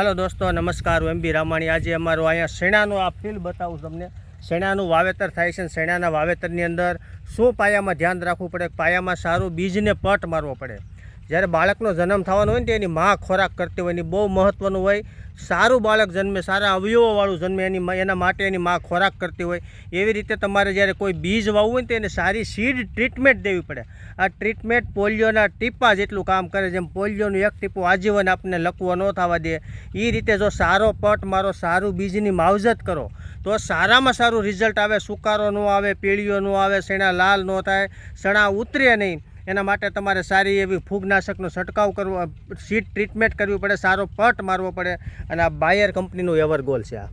હાલો દોસ્તો, નમસ્કાર, હું એમ બી રામાણી. આજે અમારું અહીંયા શેણાનું આ ફીલ્ડ બતાવું તમને. શેણાનું વાવેતર થાય છે શેણાના વાવેતરની અંદર શું પાયામાં ધ્યાન રાખવું પડે, પાયામાં સારું બીજને પટ મારવો પડે. જ્યારે બાળકનો જન્મ થવાનો હોય ને એની મા ખોરાક કરતી હોય, એની બહુ મહત્ત્વનું હોય. સારું બાળક જન્મે, સારા અવયવોવાળું જન્મે, એની એના માટે એની મા ખોરાક કરતી હોય. એવી રીતે તમારે જ્યારે કોઈ બીજ વાવવું હોય ને તો એને સારી સીડ ટ્રીટમેન્ટ દેવી પડે. આ ટ્રીટમેન્ટ પોલિયોના ટીપા જેટલું કામ કરે, જેમ પોલિયોનું એક ટીપું આજીવન આપને લકવો ન થવા દે. એ રીતે જો સારો પટ મારો, સારું બીજની માવજત કરો, તો સારામાં સારું રિઝલ્ટ આવે. સુકારો ન આવે, પીળીઓ ન આવે શેણા લાલ ન થાય, સણા ઉતરે નહીં. એના માટે તમારે સારી એવી ફૂગનાશકનો છંટકાવ કરવો સીડ ટ્રીટમેન્ટ કરવી પડે, સારો પટ મારવો પડે અને આ બાયર કંપનીનું એવરગોલ છે આ.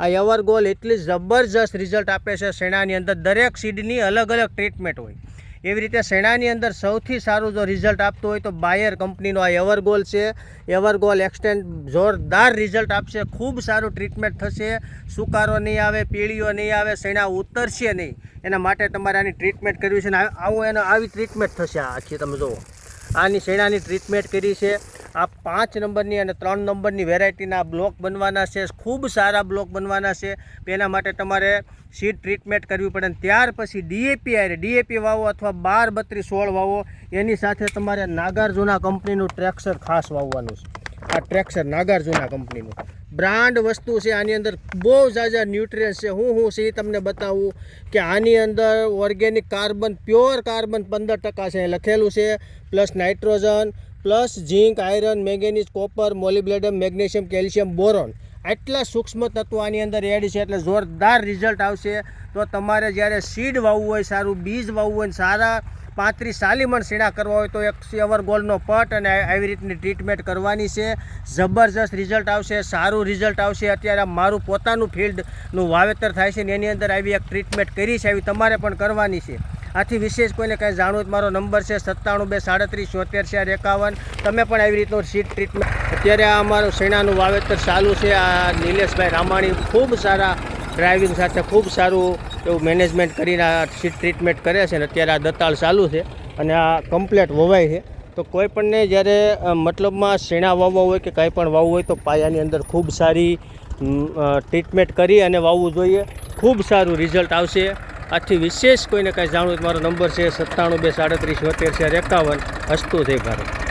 આ એવરગોલ એટલી જબરજસ્ત રિઝલ્ટ આપે છે શેણાની અંદર. દરેક સીડની અલગ અલગ ટ્રીટમેન્ટ હોય. એવી રીતે શેણાની અંદર સૌથી સારું જો રિઝલ્ટ આપતું હોય તો બાયર કંપનીનો આ એવરગોલ છે. એવરગોલ એક્સટેન્ડ જોરદાર રિઝલ્ટ આપશે. ખૂબ સારું ટ્રીટમેન્ટ થશે. સુકારો નહીં આવે, પીળીઓ નહીં આવે, શેણા ઉતરશે નહીં. એના માટે તમારે આની ટ્રીટમેન્ટ કરવી છે ને આવું એને આવી ટ્રીટમેન્ટ થશે આખી તમે જુઓ. આની શેણાની ટ્રીટમેન્ટ કરી છે. આ પાંચ નંબરની અને ત્રણ નંબરની વેરાયટીના બ્લોક બનવાના છે. ખૂબ સારા બ્લોક બનવાના છે. એના માટે તમારે સીડ ટ્રીટમેન્ટ કરવી પડે અને ત્યાર પછી ડીએપી આરે ડીએપી વાવો અથવા બાર બત્રીસ સોળ વાવો. એની સાથે તમારે નાગાર્જુના કંપનીનું ટ્રેક્સર ખાસ વાવવાનું છે. આ ટ્રેક્સર નાગાર્જુના કંપનીનું. બ્રાન્ડ વસ્તુ છે, આની અંદર બહુ ઝાઝા ન્યુટ્રિયન્સ છે. હું હું છે એ તમને બતાવું કે આની અંદર ઓર્ગેનિક કાર્બન પ્યોર કાર્બન પંદર ટકા છે. લખેલું છે plus nitrogen plus zinc iron manganese copper molybdenum magnesium calcium boron આટલા સૂક્ષ્મ તત્વો આની અંદર એડ છે એટલે જોરદાર રિઝલ્ટ આવશે. તો તમારે જ્યારે સીડ વાવવું હોય, સારું બીજ વાવવું હોય સારા પાંત્રીસ સાલીમણ સીણા કરવા હોય તો એક સેવર ગોલનો પટ અને આવી રીતની ટ્રીટમેન્ટ કરવાની છે. જબરજસ્ત રિઝલ્ટ આવશે, સારું રિઝલ્ટ આવશે. અત્યારે મારું પોતાનું ફિલ્ડનું વાવેતર થાય છે ને એની અંદર આવી એક ટ્રીટમેન્ટ કરી છે, આવી તમારે પણ કરવાની છે. આથી વિશેષ કોઈને કાંઈ જાણવું તો મારો નંબર છે સત્તાણું બે સાડત્રીસ ચોતેર ચાર એકાવન. તમે પણ આવી રીતનું સીટ ટ્રીટમેન્ટ અત્યારે આ અમારું શેણાનું વાવેતર ચાલુ છે. આ નિલેશભાઈ રામાણી ખૂબ સારા ડ્રાઇવિંગ સાથે ખૂબ સારું એવું મેનેજમેન્ટ કરીને આ સીટ ટ્રીટમેન્ટ કરે છે અને અત્યારે આ દતાળ ચાલુ છે અને આ કમ્પ્લેટ વવાય છે. તો કોઈ પણને જ્યારે મતલબમાં શેણા વાવવા હોય કે કાંઈ પણ વાવવું હોય તો પાયાની અંદર ખૂબ સારી ટ્રીટમેન્ટ કરી અને વાવવું જોઈએ. ખૂબ સારું રિઝલ્ટ આવશે. આથી વિશેષ કોઈને કાંઈ જાણવું મારો નંબર છે સત્તાણું બે સાડત્રીસ ચોતેર ચાર એકાવન. હસ્તું થઈ ભારત.